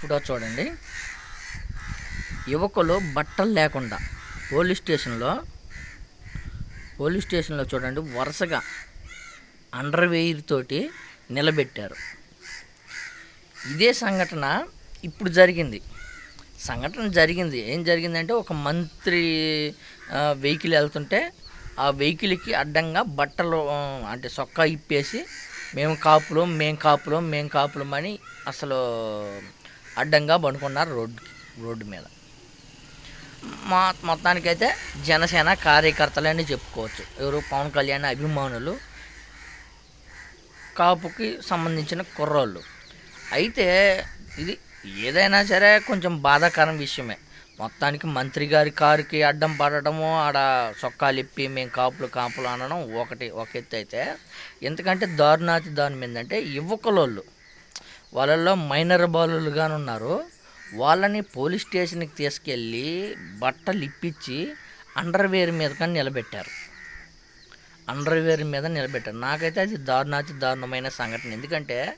Photo చూడండి. యువకులు బట్టలు లేకుండా పోలీస్ స్టేషన్లో పోలీస్ స్టేషన్లో చూడండి వరుసగా అండర్వేర్ తోటి నిలబెట్టారు. ఇదే సంఘటన ఇప్పుడు జరిగింది. సంఘటన జరిగింది. ఏం జరిగిందంటే ఒక మంత్రి వెహికల్ వెళ్తుంటే ఆ వెహికల్కి అడ్డంగా బట్టలు అంటే సొక్కా ఇప్పేసి మేము కాపులం మేం కాపులం మేము కాపులం అని అసలు అడ్డంగా పండుకున్నారు రోడ్డుకి రోడ్డు మీద. మా మొత్తానికైతే జనసేన కార్యకర్తలని చెప్పుకోవచ్చు. ఎవరు? పవన్ కళ్యాణ్ అభిమానులు. కాపుకి సంబంధించిన కుర్రోళ్ళు. అయితే ఇది ఏదైనా సరే కొంచెం బాధాకరం విషయమే. మొత్తానికి మంత్రి గారి కారుకి అడ్డం పడటము ఆడ సొక్కాలు ఇప్పి మేము కాపులు కాపులు అనడం ఒకటి ఒక ఎత్తు అయితే. ఎందుకంటే దారుణాతి దారుణం ఏంటంటే యువకులోళ్ళు. వాళ్ళల్లో మైనర్ బాలులుగాను ఉన్నారు వాళ్ళని పోలీస్ స్టేషన్కి తీసుకెళ్ళి బట్టలు ఇప్పించి అండర్వేర్ మీద కానీ నిలబెట్టారు. అండర్వేర్ మీద నిలబెట్టారు. నాకైతే అది దారుణాతి దారుణమైన సంఘటన. ఎందుకంటే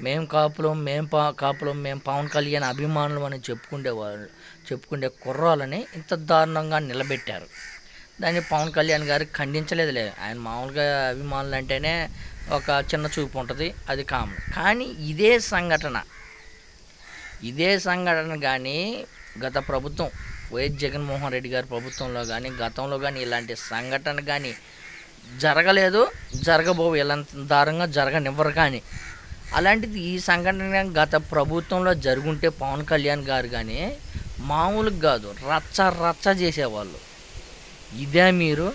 మేము కాపులం మేము పా కాపులం మేము పవన్ కళ్యాణ్ అభిమానులు అని చెప్పుకునే వాళ్ళు చెప్పుకునే కుర్రాలని ఇంత దారుణంగా నిలబెట్టారు. దాన్ని పవన్ కళ్యాణ్ గారికి ఖండించలేదులే. ఆయన మామూలుగా అభిమానులు అంటేనే ఒక చిన్న చూపు ఉంటుంది అది కామన్. కానీ ఇదే సంఘటన ఇదే సంఘటన కానీ గత ప్రభుత్వం వైఎస్ జగన్మోహన్ రెడ్డి గారి ప్రభుత్వంలో కానీ గతంలో కానీ ఇలాంటి సంఘటన కానీ జరగలేదు జరగబోవు ఇలా దారుణంగా జరగనివ్వరు కానీ. అలాంటిది ఈ సంఘటన గత ప్రభుత్వంలో జరుగుంటే పవన్ కళ్యాణ్ గారు కానీ మామూలుగా కాదు రచ్చ రచ్చ చేసేవాళ్ళు. ఇదే మీరు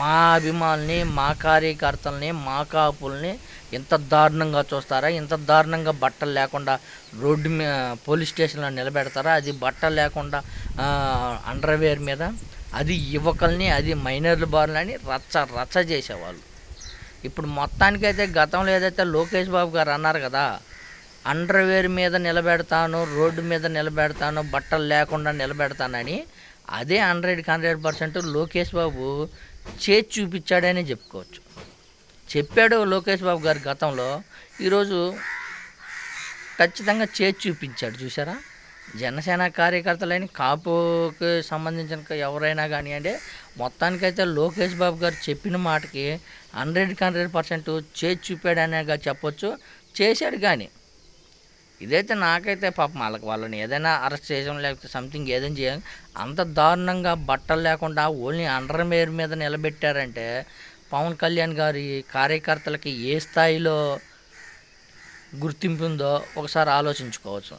మా అభిమానుల్ని మా కార్యకర్తల్ని మా కాపుల్ని ఇంత దారుణంగా చూస్తారా? ఇంత దారుణంగా బట్టలు లేకుండా రోడ్డు మీద పోలీస్ స్టేషన్లో నిలబెడతారా? అది బట్టలు లేకుండా అండర్వేర్ మీద? అది యువకుల్ని అది మైనర్ల బారులని రచ్చ రచ్చ చేసేవాళ్ళు. ఇప్పుడు మొత్తానికైతే గతంలో ఏదైతే లోకేష్ బాబు గారు అన్నారు కదా అండర్వేర్ మీద నిలబెడతాను రోడ్డు మీద నిలబెడతాను బట్టలు లేకుండా నిలబెడతానని అదే హండ్రెడ్కి హండ్రెడ్ పర్సెంట్ లోకేష్ బాబు చేతి చూపించాడని చెప్పుకోవచ్చు. చెప్పాడు లోకేష్ బాబు గారు గతంలో ఈరోజు ఖచ్చితంగా చేతి చూపించాడు చూసారా జనసేన కార్యకర్తలని కాపుకి సంబంధించిన ఎవరైనా కానివ్వండి మొత్తానికైతే లోకేష్ బాబు గారు చెప్పిన మాటకి హండ్రెడ్కి హండ్రెడ్ పర్సెంట్ చేతి చూపాడనేగా చెప్పొచ్చు. చేశాడు కానీ ఇదైతే నాకైతే పాపం వాళ్ళకి వాళ్ళని ఏదైనా అరెస్ట్ చేయడం లేకపోతే సంథింగ్ ఏదైనా చేయాలి అంత దారుణంగా బట్టలు లేకుండా ఓన్లీ అండర్ మేర్ మీద నిలబెట్టారంటే పవన్ కళ్యాణ్ గారి కార్యకర్తలకి ఏ స్థాయిలో గుర్తింపు ఉందో ఒకసారి ఆలోచించుకోవచ్చు.